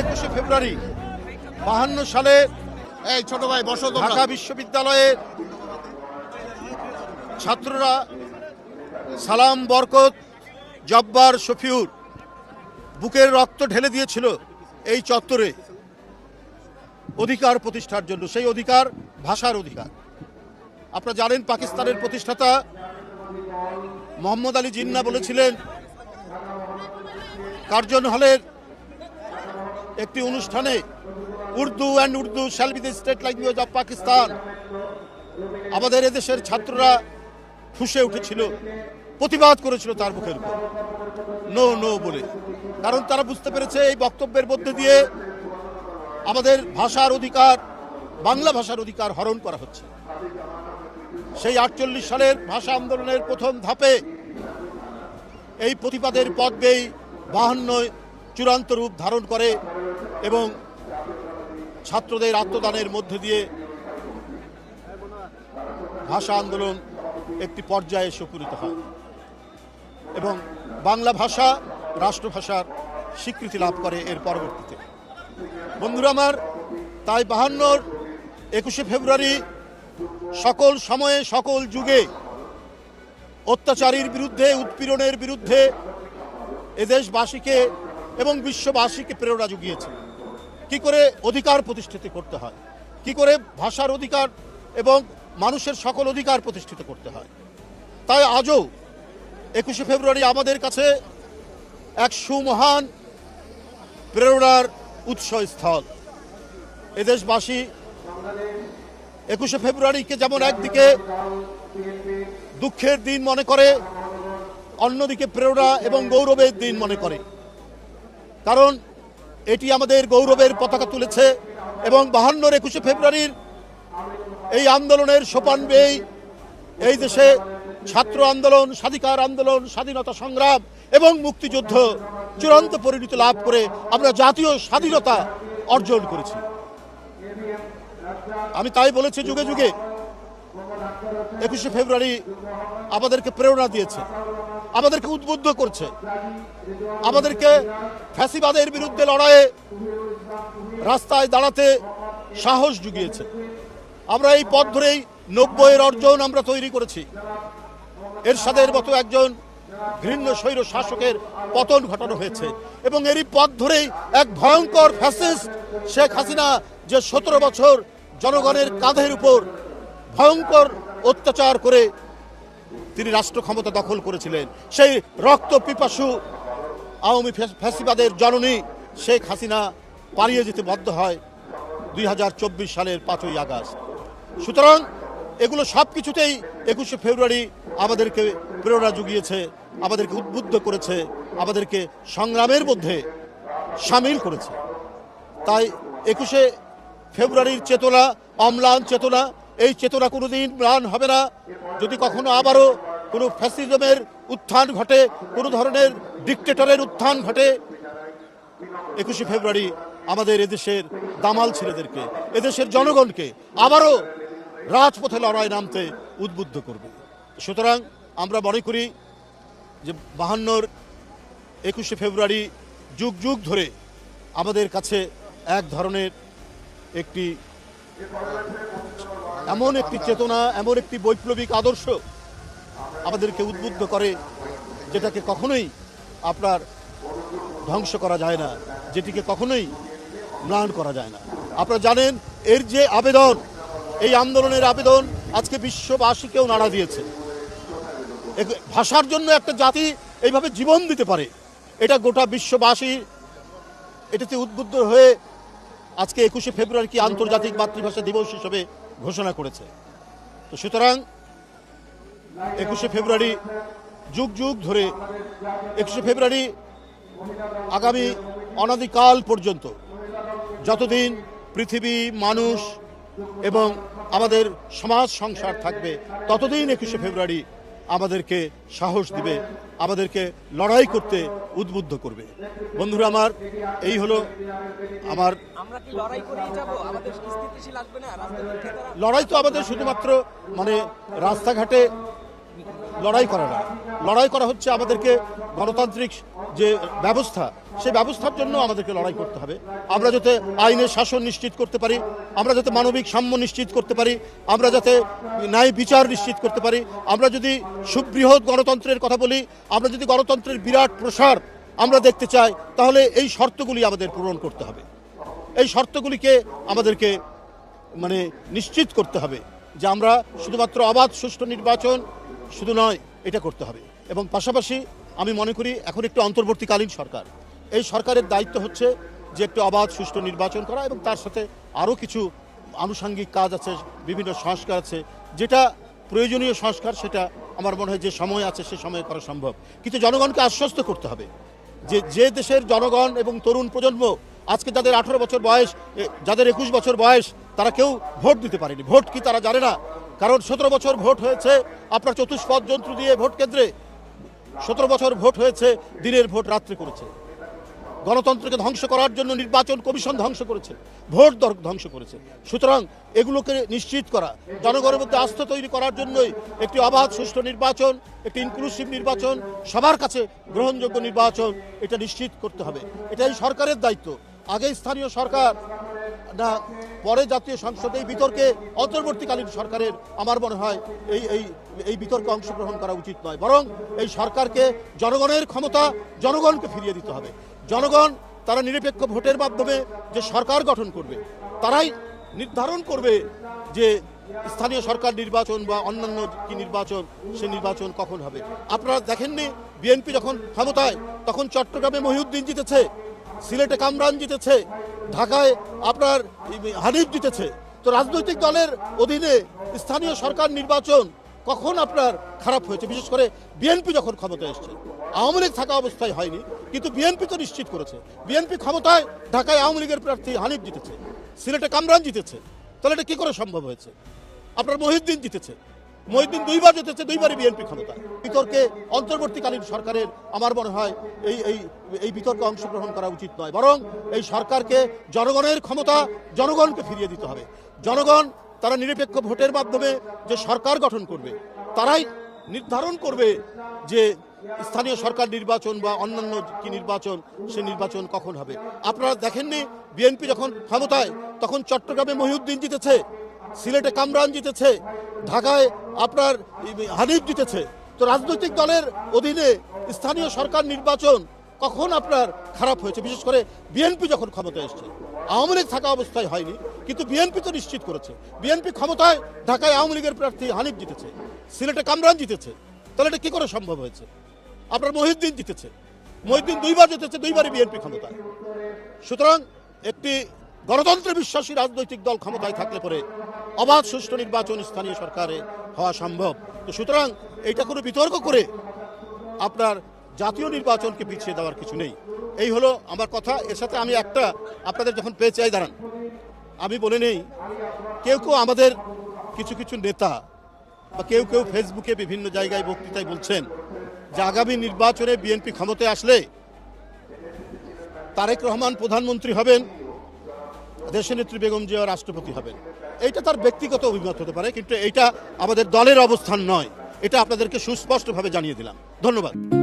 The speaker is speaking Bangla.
একুশে ফেব্রুয়ারি বাহান্ন সালে এই ছোট ভাই বসো ঢাকা বিশ্ববিদ্যালয়ের ছাত্ররা সালাম বরকত জব্বার শফিউর বুকের রক্ত ঢেলে দিয়েছিল এই চত্বরে অধিকার প্রতিষ্ঠার জন্য সেই অধিকার ভাষার অধিকার। আপনারা জানেন পাকিস্তানের প্রতিষ্ঠাতা মোহাম্মদ আলী জিন্না বলেছিলেন কার্জন হলের একটি অনুষ্ঠানে Urdu and Urdu shall be the state language of Pakistan আমাদের এদেশের ছাত্ররা ফুসে উঠেছিল, প্রতিবাদ করেছিল তার মুখের উপর। নো নো বলে। কারণ তারা বুঝতে পেরেছে এই বক্তব্যের মধ্যে দিয়ে আমাদের ভাষার অধিকার, বাংলা ভাষার অধিকার হরণ করা হচ্ছে। সেই আটচল্লিশ সালের ভাষা আন্দোলনের প্রথম ধাপে এই প্রতিবাদের পথ বেই বাহান্ন চূড়ান্ত রূপ ধারণ করে এবং ছাত্রদের আত্মদানের মধ্যে দিয়ে ভাষা আন্দোলন একটি পর্যায়ে এসে উপনীত হয় এবং বাংলা ভাষা রাষ্ট্রভাষার স্বীকৃতি লাভ করে এর পরবর্তীতে। বন্ধুরা আমার, তাই বাহান্নর একুশে ফেব্রুয়ারি সকল সময়ে, সকল যুগে অত্যাচারীর বিরুদ্ধে, উৎপীড়নের বিরুদ্ধে এদেশবাসীকে এবং বিশ্ববাসীকে প্রেরণা জুগিয়েছে। কি করে অধিকার প্রতিষ্ঠিত করতে হয়? কি করে ভাষার অধিকার এবং মানুষের সকল অধিকার প্রতিষ্ঠিত করতে হয়? তাই আজও একুশে ফেব্রুয়ারি আমাদের কাছে এক সুমহান প্রেরণার উৎসস্থল। এদেশবাসী একুশে ফেব্রুয়ারিকে যেমন একদিকে দুঃখের দিন মনে করে, অন্যদিকে প্রেরণা এবং গৌরবের দিন মনে করে। কারণ এটি আমাদের গৌরবের পতাকা তুলেছে এবং বাহান্নর একুশে ফেব্রুয়ারির এই আন্দোলনের সোপান বেই, এই দেশে ছাত্র আন্দোলন, স্বাধিকার আন্দোলন, স্বাধীনতা সংগ্রাম এবং মুক্তিযুদ্ধ চূড়ান্ত পরিণতি লাভ করে আমরা জাতীয় স্বাধীনতা অর্জন করেছি। আমি তাই বলেছি যুগে যুগে একুশে ফেব্রুয়ারি আমাদেরকে প্রেরণা দিয়েছে। আমাদেরকে উদ্বুদ্ধ করছে। আমাদেরকে ফ্যাসিবাদের বিরুদ্ধে লড়াইয়ে রাস্তায় দাঁড়াতে সাহস জুগিয়েছে। আমরা এই পথ ধরেই নব্বইয়ের অর্জন আমরা তৈরি করেছি। এর এরশাদের মতো একজন ঘৃণ্য স্বৈর শাসকের পতন ঘটানো হয়েছে এবং এরই পথ ধরেই এক ভয়ঙ্কর ফ্যাসিস্ট শেখ হাসিনা যে সতেরো বছর জনগণের কাঁধের উপর ভয়ঙ্কর অত্যাচার করে তিনি রাষ্ট্র ক্ষমতা দখল করেছিলেন। সেই রক্ত পিপাসু আওয়ামী ফ্যাস- ফ্যাসিবাদের জননী শেখ হাসিনা পালিয়ে যেতে বাধ্য হয় দুই হাজার চব্বিশ সালের পাঁচই আগস্ট। সুতরাং এগুলো সব কিছুতেই একুশে ফেব্রুয়ারি আমাদেরকে প্রেরণা জুগিয়েছে, আমাদেরকে উদ্বুদ্ধ করেছে, আমাদেরকে সংগ্রামের মধ্যে সামিল করেছে। তাই একুশে ফেব্রুয়ারির চেতনা, অম্লান চেতনা, এই চেতনা কোনোদিন ম্লান হবে না। যদি কখনো আবারও কোনো ফ্যাসিজমের উত্থান ঘটে, কোনো ধরনের ডিকটেটরের উত্থান ঘটে, একুশে ফেব্রুয়ারি আমাদের এদেশের দামাল ছেলেদেরকে, এদেশের জনগণকে আবারও রাজপথে লড়াই নামতে উদ্বুদ্ধ করবে। সুতরাং আমরা মনে করি যে বাহান্নর একুশে ফেব্রুয়ারি যুগ যুগ ধরে আমাদের কাছে এক ধরনের একটি এমন একটি চেতনা, এমন একটি বৈপ্লবিক আদর্শ আমাদেরকে উদ্বুদ্ধ করে যেটাকে কখনোই আপনার ধ্বংস করা যায় না, যেটিকে কখনোই ম্লান করা যায় না। আপনারা জানেন, এর যে আবেদন, এই আন্দোলনের আবেদন আজকে বিশ্ববাসীকেও নাড়া দিয়েছে। ভাষার জন্য একটা জাতি এইভাবে জীবন দিতে পারে, এটা গোটা বিশ্ববাসী এটাতে উদ্বুদ্ধ হয়ে আজকে একুশে ফেব্রুয়ারি কি আন্তর্জাতিক মাতৃভাষা দিবস হিসেবে ঘোষণা করেছে। তো সুতরাং একুশে ফেব্রুয়ারি যুগ যুগ ধরে একুশে ফেব্রুয়ারি আগামী অনাদিকাল পর্যন্ত যতদিন পৃথিবী, মানুষ এবং আমাদের সমাজ সংসার থাকবে, ততদিন একুশে ফেব্রুয়ারি আমাদেরকে সাহস দিবে আমাদেরকে লড়াই করতে উদ্বুদ্ধ করবে। বন্ধুরা আমার এই হলো আমার লড়াই তো আমাদের শুধুমাত্র মানে রাস্তাঘাটে লড়াই করা না। লড়াই করা হচ্ছে আমাদেরকে গণতান্ত্রিক যে ব্যবস্থা, সেই ব্যবস্থার জন্য আমাদেরকে লড়াই করতে হবে। আমরা যাতে আইনের শাসন নিশ্চিত করতে পারি, আমরা যাতে মানবিক সাম্য নিশ্চিত করতে পারি, আমরা যাতে ন্যায় বিচার নিশ্চিত করতে পারি, আমরা যদি সুবৃহৎ গণতন্ত্রের কথা বলি, আমরা যদি গণতন্ত্রের বিরাট প্রসার আমরা দেখতে চাই, তাহলে এই শর্তগুলি আমাদের পূরণ করতে হবে। এই শর্তগুলিকে আমাদেরকে মানে নিশ্চিত করতে হবে যে আমরা শুধুমাত্র অবাধ সুষ্ঠু নির্বাচন শুধু নয়, এটা করতে হবে। এবং পাশাপাশি আমি মনে করি এখন একটু অন্তর্বর্তীকালীন সরকার। এই সরকারের দায়িত্ব হচ্ছে যে একটু অবাধ, সুষ্ঠু নির্বাচন করা এবং তার সাথে আরও কিছু আনুষাঙ্গিক কাজ আছে, বিভিন্ন সংস্কার আছে। যেটা প্রয়োজনীয় সংস্কার, সেটা আমার মনে হয় যে সময় আছে, সে সময়ে করা সম্ভব। কিন্তু জনগণকে আশ্বস্ত করতে হবে যে যে দেশের জনগণ এবং তরুণ প্রজন্ম আজকে যাদের আঠারো বছর বয়স যাদের একুশ বছর বয়স, তারা কেউ ভোট দিতে পারেনি। ভোট কি তারা জানে না? কারণ সতেরো বছর ভোট হয়েছে আপনার চতুষ্পদ যন্ত্র দিয়ে ভোট কেন্দ্রে। সতেরো বছর ভোট হয়েছে, দিনের ভোট রাত্রে করেছে। গণতন্ত্রকে ধ্বংস করার জন্য নির্বাচন কমিশন ধ্বংস করেছে, ভোট ধ্বংস করেছে। সুতরাং এগুলোকে নিশ্চিত করা, জনগণের মধ্যে আস্থা তৈরি করার জন্যই একটি অবাধ, সুষ্ঠু নির্বাচন, একটি ইনক্লুসিভ নির্বাচন, সবার কাছে গ্রহণযোগ্য নির্বাচন, এটা নিশ্চিত করতে হবে। এটাই সরকারের দায়িত্ব। আগে স্থানীয় সরকার না, পরে জাতীয় সংসদে এই বিতর্কে অন্তর্বর্তীকালীন সরকারের আমার মনে হয় এই এই এই বিতর্কে অংশগ্রহণ করা উচিত নয়। বরং এই সরকারকে জনগণের ক্ষমতা, জনগণকে ফিরিয়ে দিতে হবে। জনগণ তারা নিরপেক্ষ ভোটের মাধ্যমে যে সরকার গঠন করবে, তারাই নির্ধারণ করবে যে স্থানীয় সরকার নির্বাচন বা অন্যান্য কি নির্বাচন, সে নির্বাচন কখন হবে। আপনারা দেখেননি, বিএনপি যখন ক্ষমতায়, তখন চট্টগ্রামে মহিউদ্দিন জিতেছে। সিলেটে কামরান জিতেছে, ঢাকায় আপনার হানিফ জিতেছে। তো রাজনৈতিক দলের অধীনে স্থানীয় সরকার নির্বাচন কখন আপনার খারাপ হয়েছে? বিশেষ করে বিএনপি যখন ক্ষমতায় এসছে, আওয়ামী লীগ থাকা অবস্থায় হয়নি, কিন্তু বিএনপি তো নিশ্চিত করেছে। বিএনপি ক্ষমতায় ঢাকায় আওয়ামী লীগের প্রার্থী হানিফ জিতেছে, সিলেটে কামরান জিতেছে। তাহলে এটা কী করে সম্ভব হয়েছে? আপনার মহিউদ্দিন জিতেছে। মহিউদ্দিন দুইবার জিতেছে, দুইবারই বিএনপি ক্ষমতায়। বিতর্কে অন্তর্বর্তীকালীন সরকারের আমার মনে হয় এই এই এই বিতর্কে অংশগ্রহণ করা উচিত নয়। বরং এই সরকারকে জনগণের ক্ষমতা, জনগণকে ফিরিয়ে দিতে হবে। জনগণ, তারা নিরপেক্ষ ভোটের মাধ্যমে যে সরকার গঠন করবে, তারাই নির্ধারণ করবে যে স্থানীয় সরকার নির্বাচন বা অন্যান্য কি নির্বাচন, সে নির্বাচন কখন হবে। আপনারা দেখেননি, বিএনপি যখন ক্ষমতায়, তখন চট্টগ্রামে মহিউদ্দিন জিতেছে। সিলেটে কামরান জিতেছে, ঢাকায় আপনার হানিফ জিতেছে। তো রাজনৈতিক দলের অধীনে স্থানীয় সরকার নির্বাচন কখন আপনার খারাপ হয়েছে? বিশেষ করে বিএনপি যখন ক্ষমতায় এসছে, আওয়ামী লীগ থাকা অবস্থায় হয়নি, কিন্তু বিএনপি তো নিশ্চিত করেছে। বিএনপি ক্ষমতায় ঢাকায় আওয়ামী লীগের প্রার্থী হানিফ জিতেছে, সিলেটে কামরান জিতেছে। তাহলে এটা কি করে সম্ভব হয়েছে? আপনার মহিউদ্দিন জিতেছে, মহিউদ্দিন দুইবার জিতেছে, দুইবারই বিএনপি ক্ষমতায়। সুতরাং একটি গণতন্ত্রে বিশ্বাসী রাজনৈতিক দল ক্ষমতায় থাকলে পরে অবাধ সুষ্ঠু নির্বাচন স্থানীয় সরকারে হওয়া সম্ভব। তো সুতরাং এইটা কোনো বিতর্ক করে আপনার জাতীয় নির্বাচনকে পিছিয়ে দেওয়ার কিছু নেই। এই হলো আমার কথা। এর সাথে আমি একটা আপনাদের যখন পেয়ে চাই, দাঁড়ান। আমি বলে নেই, কেউ কেউ আমাদের কিছু কিছু নেতা বা কেউ কেউ ফেসবুকে বিভিন্ন জায়গায় বক্তৃতায় বলছেন যে আগামী নির্বাচনে বিএনপি ক্ষমতায় আসলে তারেক রহমান প্রধানমন্ত্রী হবেন দেশনেত্রী বেগম জিয়া রাষ্ট্রপতি হবেন। এইটা তার ব্যক্তিগত অভিমত হতে পারে, কিন্তু এইটা আমাদের দলের অবস্থান নয়। এটা আপনাদেরকে সুস্পষ্টভাবে জানিয়ে দিলাম। ধন্যবাদ।